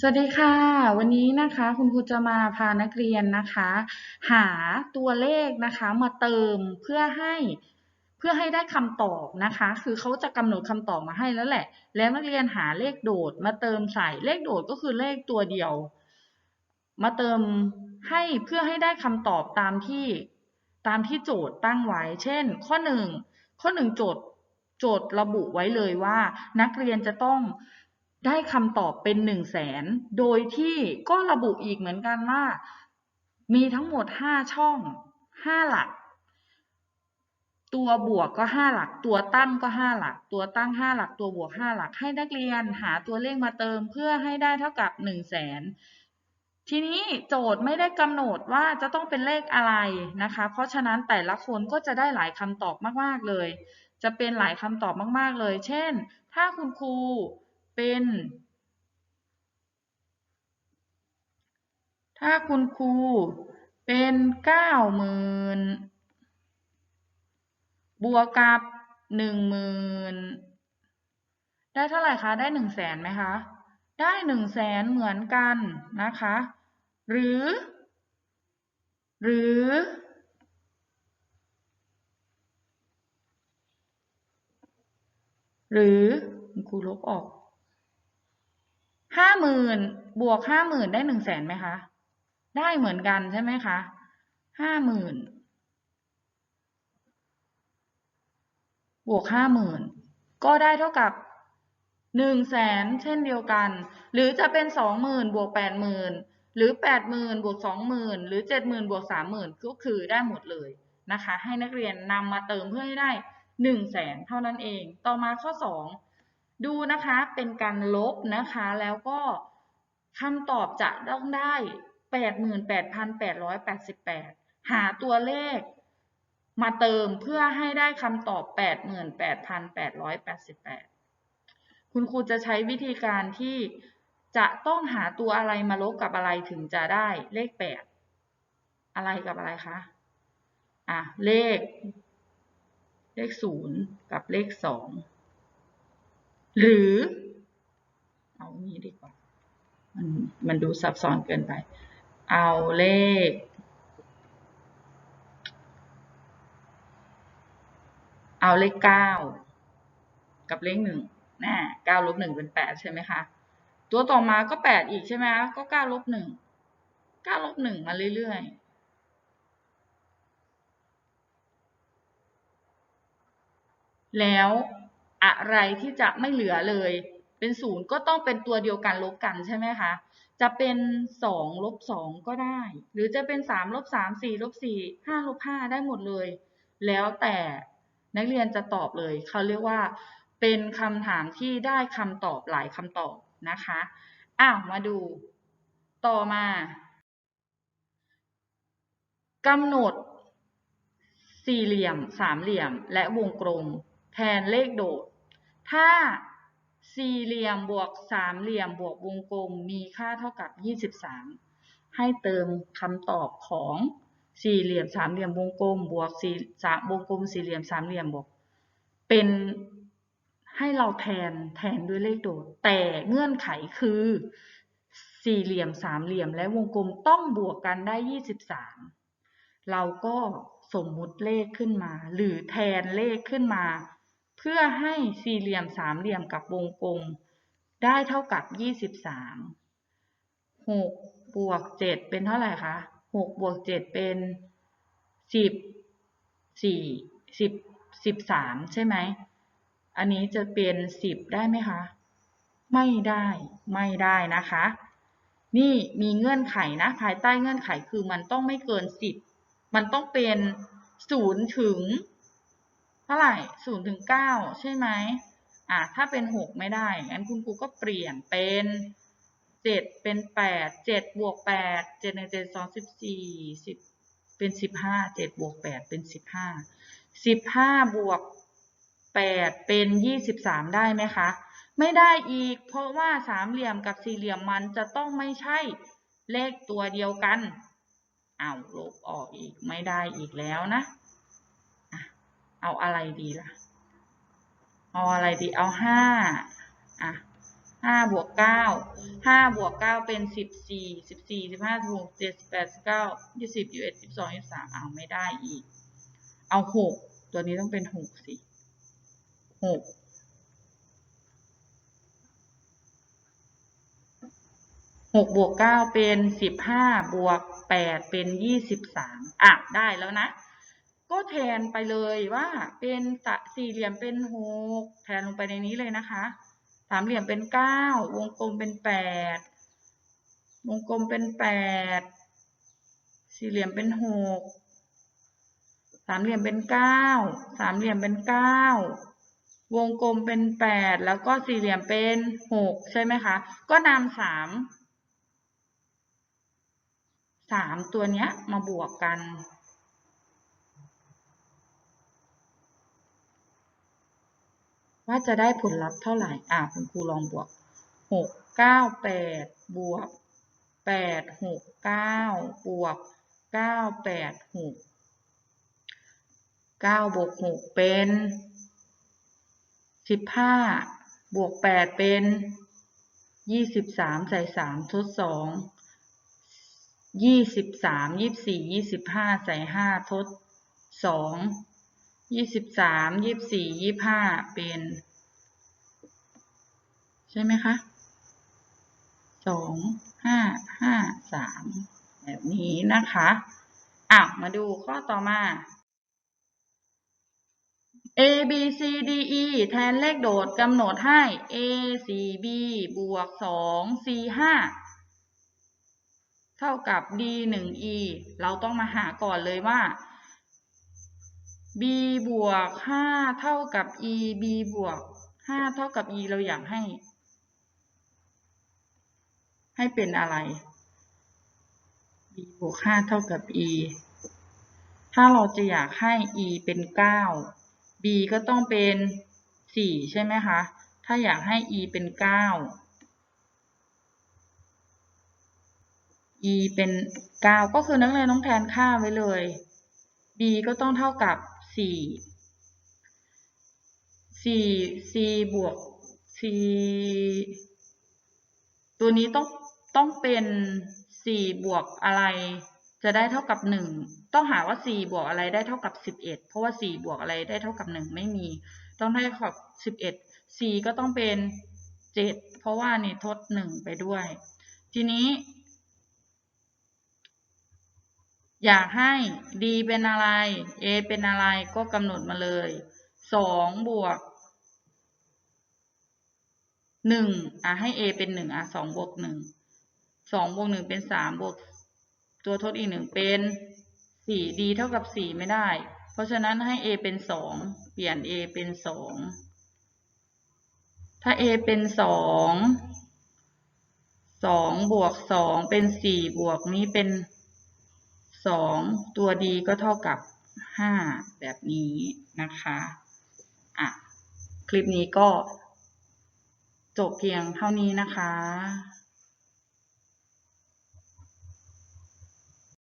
สวัสดีค่ะ วันนี้นะคะคุณครูจะมาพานักเรียนนะคะ หาตัวเลขนะคะมาเติมเพื่อให้เพื่อให้ได้คำตอบนะคะ คือเขาจะกำหนดคำตอบมาให้แล้วแหละ แล้วนักเรียนหาเลขโดดมาเติมใส่เลขโดดก็คือเลขตัวเดียว มาเติมให้เพื่อให้ได้คำตอบตามที่ตามที่โจทย์ตั้งไว้ เช่น ข้อหนึ่งข้อหนึ่งโจทย์โจทย์ระบุไว้เลยว่า นักเรียนจะต้อง ได้คำตอบเป็นหนึ่งแสนโดยที่ก็ระบุอีกเหมือนกันว่า มีทั้งหมดห้าช่องห้าหลัก ตัวบวกก็ห้าหลัก ตัวตั้งก็ห้าหลัก ตัวตั้งห้าหลัก ตัวบวกห้าหลัก ให้นักเรียนหาตัวเลขมาเติมเพื่อให้ได้เท่ากับหนึ่งแสนทีนี้โจทย์ไม่ได้กำหนดว่าจะต้องเป็นเลขอะไรนะคะ เพราะฉะนั้นแต่ละคนก็จะได้หลายคำตอบมาก ๆ เลย จะเป็นหลายคำตอบมาก ๆ เลย เช่น ถ้าคุณครู เป็น ถ้าคุณครูเป็นเก้าหมื่นบวกกับหนึ่งหมื่นได้เท่าไหร่คะ ได้หนึ่งแสนไหมคะ ได้หนึ่งแสนเหมือนกันนะคะ หรือ หรือ หรือคุณครูลบออก ห้าหมื่นบวกห้าหมื่นได้หนึ่งแสนไหมคะ ได้เหมือนกันใช่ไหมคะห้าหมื่นบวกห้าหมื่นก็ได้เท่ากับหนึ่งแสนเช่นเดียวกัน หรือจะเป็นสองหมื่นบวกแปดหมื่นหรือแปดหมื่นบวกสองหมื่นหรือเจ็ดหมื่นบวกสามหมื่นก็คือได้หมดเลยนะคะ ให้นักเรียนนำมาเติมเพื่อให้ได้หนึ่งแสนเท่านั้นเอง ต่อมาข้อสอง ดูนะคะเป็นการลบนะคะแล้วก็คำตอบจะต้องได้แปดหมื่นแปดพันแปดร้อยแปดสิบแปดหาตัวเลขมาเติมเพื่อให้ได้คำตอบแปดหมื่นแปดพันแปดร้อยแปดสิบแปดคุณครูจะใช้วิธีการที่จะต้องหาตัวอะไรมาลบกับอะไรถึงจะได้เลขแปดอะไรกับอะไรคะ อะ เลข เลขศูนย์กับเลขสอง หรือ เอางี้ดีกว่า มันมันดูซับซ้อนเกินไป เอาเลข เอาเลขเก้ากับเลขหนึ่งน่เก้าลบหนึ่งเป็นแปดใช่ไหมคะ ตัวต่อมาก็แปดอีกใช่ไหมคะ ก็เก้าลบหนึ่ง เก้าลบหนึ่งมาเรื่อยๆแล้ว อะไรที่จะไม่เหลือเลย เป็นศูนย์ก็ต้องเป็นตัวเดียวกันลบกันใช่ไหมคะ จะเป็นสองลบสองก็ได้ หรือจะเป็นสามลบสามสี่ลบสี่ห้าลบห้าได้หมดเลย แล้วแต่นักเรียนจะตอบเลย เขาเรียกว่า เป็นคำถามที่ได้คำตอบหลายคำตอบนะคะอ้าวมาดู ต่อมากำหนดสี่เหลี่ยม สามเหลี่ยม และวงกลม แทนเลขโดด ถ้าสี่เหลี่ยมบวกสามเหลี่ยมบวกวงกลมมีค่าเท่ากับ 23 ให้เติมคำตอบของสี่เหลี่ยมสามเหลี่ยมวงกลม บวกสี่สามวงกลมสี่เหลี่ยมสามเหลี่ยมบวก เป็นให้เราแทนแทนด้วยเลขโดด แต่เงื่อนไขคือ สี่เหลี่ยมสามเหลี่ยมและวงกลมต้องบวกกันได้ 23 เราก็สมมุติเลขขึ้นมา หรือแทนเลขขึ้นมา เพื่อให้สี่เหลี่ยมสามเหลี่ยมกับวงกลม ได้เท่ากับ 23 6บวก7เป็นเท่าไหร่คะ6บวก7เป็น 10 4 10 13 ใช่ไหม อันนี้จะเป็นสิบได้ไหมคะ ไม่ได้ ไม่ได้นะคะ นี่มีเงื่อนไขนะ ภายใต้เงื่อนไขคือมันต้องไม่เกินสิบมันต้องเป็นศูนย์ถึง เท่าไหร่ศูนย์ถึงเก้าใช่ไหมอะถ้าเป็นหกไม่ได้งั้นคุณครูก็เปลี่ยนเป็นเจ็ดเป็นแปดเจ็ดบวกแปดเจ็ดหนึ่งเจ็ดสองสิบสี่สิบเป็นสิบห้าเจ็ดบวกแปดเป็นสิบห้าสิบห้าบวก8เป็น23ได้ไหมคะไม่ได้อีก เพราะว่าสามเหลี่ยมกับสี่เหลี่ยมมันจะต้องไม่ใช่เลขตัวเดียวกัน เอาลบออกอีกไม่ได้อีกแล้วนะ เอาอะไรดีล่ะ เอาอะไรดี เอาห้าอะห้าบวกเก้าห้าบวกเก้าเป็นสิบสี่สิบสี่สิบห้าสิบหกเจ็ดสิบแปดสิบเก้ายี่สิบยี่สิบเอ็ดสิบสองยี่สิบสามเอาไม่ได้อีก เอาหกตัวนี้ต้องเป็นหกสิหกหกบวกเก้าเป็นสิบห้าบวกแปดเป็นยี่สิบสามอะได้แล้วนะ ก็แทนไปเลยว่าเป็นสี่เหลี่ยมเป็นหกแทนลงไปในนี้เลยนะคะ สามเหลี่ยมเป็นเก้าวงกลมเป็นแปดวงกลมเป็นแปดสี่เหลี่ยมเป็นหกสามเหลี่ยมเป็นเก้าสามเหลี่ยมเป็นเก้าวงกลมเป็นแปดแล้วก็สี่เหลี่ยมเป็นหกใช่ไหมคะ ก็นำสามสามตัวเนี้ยมาบวกกัน ว่าจะได้ผลลัพธ์เท่าไหร่ อะคุณครูลองบวกหกเก้าแปดบวกแปดหกเก้าบวกเก้าแปดหกเก้าบวกหกเป็นสิบห้าบวกแปดเป็นยี่สิบสามใส่สามทดสองยี่สิบสามยี่สี่ยี่สิบห้าใส่ห้าทดสอง ยี่สิบสามยี่สิบสี่ยี่สิบห้าเป็น ใช่ไหมคะสองห้าห้าสามแบบนี้นะคะอะมาดูข้อต่อมา a b c d e แทนเลขโดดกำหนดให้ a 4 b บวก2 c 5เท่ากับ d 1 e เราต้องมาหาก่อนเลยว่า b บวก5เท่ากับ e b บวก5เท่ากับ e เราอยากให้ ให้เป็นอะไร b บวก5เท่ากับ e ถ้าเราจะอยากให้ e เป็น9 b ก็ต้องเป็นสี่ใช่ไหมคะ ถ้าอยากให้ e เป็นเก้า e เป็นเก้าก็คือนักเรียนต้องแทนค่าไว้เลย b ก็ต้องเท่ากับ สี่สี่ c บวก c ตัวนี้ต้องต้องเป็นสี่บวกอะไร จะได้เท่ากับหนึ่งต้องหาว่าสี่บวกอะไรได้เท่ากับสิบเอ็ดเพราะว่าสี่บวกอะไรได้เท่ากับหนึ่งไม่มี ต้องได้เท่ากับสิบเอ็ด c ก็ต้องเป็นเจ็ดเพราะว่านี่ทดหนึ่งไปด้วย ทีนี้ อยากให้ d เป็นอะไร a เป็นอะไรก็กำหนดมาเลยสองบวกหนึ่งอะให้ a เป็นหนึ่งอะสองบวกหนึ่งสองบวกหนึ่งเป็นสามบวกตัวทดอีกหนึ่งเป็นสี่ d เท่ากับสี่ไม่ได้ เพราะฉะนั้นให้ a เป็นสองเปลี่ยน a เป็นสองถ้า a เป็นสองสองบวกสองเป็นสี่บวกนี้เป็น สองตัว d ก็เท่ากับห้าแบบนี้นะคะอะคลิปนี้ก็จบเพียงเท่านี้นะคะ